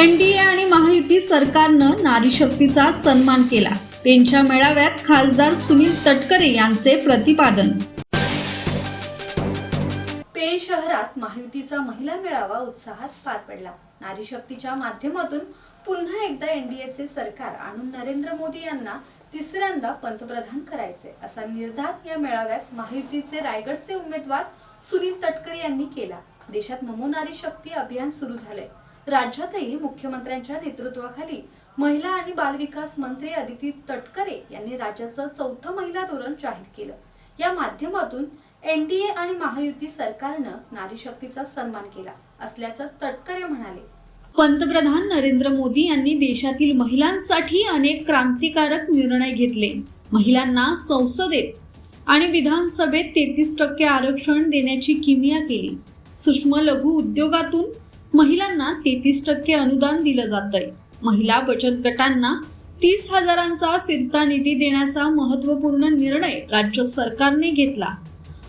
NDA आणि महायुती सरकारनं नारी शक्तीचा सन्मान केला. पेनच्या मेळाव्यात खासदार सुनील तटकरे यांचे प्रतिपादन. पेण शहरात महायुतीचा महिला मेळावा उत्साहात पार पडला. नारी शक्तीच्या माध्यमातून पुन्हा एकदा एनडीएचे सरकार आणून नरेंद्र मोदी यांना तिसऱ्यांदा पंतप्रधान करायचे असा निर्धार या मेळाव्यात महायुतीचे रायगडचे उमेदवार सुनील तटकरे यांनी केला. देशात नमो नारी शक्ती अभियान सुरू झाले राज्यातही मुख्यमंत्र्यांच्या नेतृत्वाखाली महिला आणि बालविकास मंत्री अदिती तटकरे यांनी राज्याचं चौथं महिला धोरण जाहीर केलं. या माध्यमातून एनडीए आणि महायुती सरकारनं नारी शक्तीचा सन्मान केला असल्याचं तटकरे म्हणाले. पंतप्रधान नरेंद्र मोदी यांनी देशातील महिलांसाठी अनेक क्रांतिकारक निर्णय घेतले. महिलांना संसदेत आणि विधानसभेत तेहतीस टक्के आरक्षण देण्याची किमिया केली. सूक्ष्म लघु उद्योगातून महिलांना तेहतीस टक्के अनुदान दिलं जातंय. महिला बचत गटांना तीस हजारांचा फिरता निधी देण्याचा महत्त्वपूर्ण निर्णय राज्य सरकारने घेतला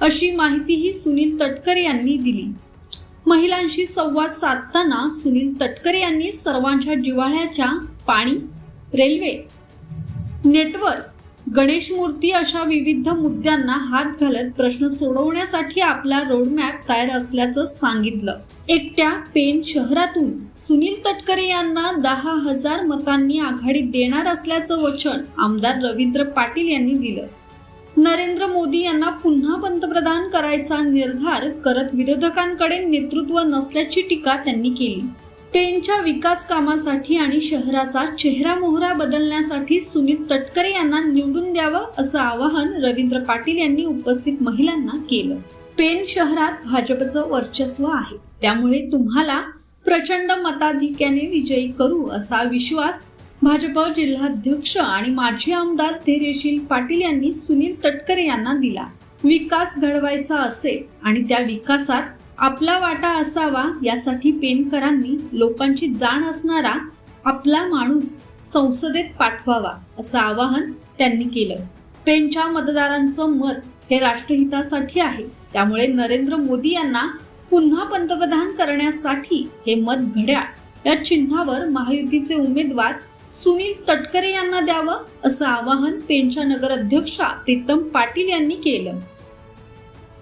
अशी माहितीही सुनील तटकरे यांनी दिली. महिलांशी संवाद साधताना सुनील तटकरे यांनी सर्वांच्या जिव्हाळ्याच्या पाणी रेल्वे नेटवर्क गणेश मूर्ती अशा विविध मुद्द्यांना हात घालत प्रश्न सोडवण्यासाठी आपला रोडमॅप तयार असल्याचं सांगितलं. एकट्या पेन शहरातून सुनील तटकरे यांना दहा हजार मतांनी आघाडी देणार असल्याचं वचन आमदार रवींद्र पाटील यांनी दिलं. नरेंद्र मोदी यांना पुन्हा पंतप्रधान करायचा निर्धार करत विरोधकांकडे नेतृत्व नसल्याची टीका त्यांनी केली. पेनच्या विकास कामासाठी आणि शहराचा चेहरा मोहरा बदलण्यासाठी सुनील तटकरे यांना निवडून द्यावं असं आवाहन रवींद्र पाटील यांनी उपस्थित महिलांना केलं. पेन शहरात भाजपचं वर्चस्व आहे. त्यामुळे तुम्हाला प्रचंड मताधिक्याने विजयी करू असा विश्वास भाजप जिल्हाध्यक्ष आणि माजी आमदार धैर्यशील पाटील यांनी सुनील तटकरे यांना दिला. विकास घडवायचा असेल आणि त्या विकासात आपला वाटा असावा यासाठी पेनकरांनी लोकांची जाण असणारा आपला माणूस संसदेत पाठवावा असं आवाहन त्यांनी केलं. पेनच्या मतदारांचं मत हे राष्ट्रहितासाठी आहे. त्यामुळे नरेंद्र मोदी यांना पुन्हा पंतप्रधान करण्यासाठी हे मत घड्याळ. या चिन्हावर महायुतीचे उमेदवार सुनील तटकरे यांना द्यावं असं आवाहन पेनच्या नगर अध्यक्षा प्रीतम पाटील यांनी केलं.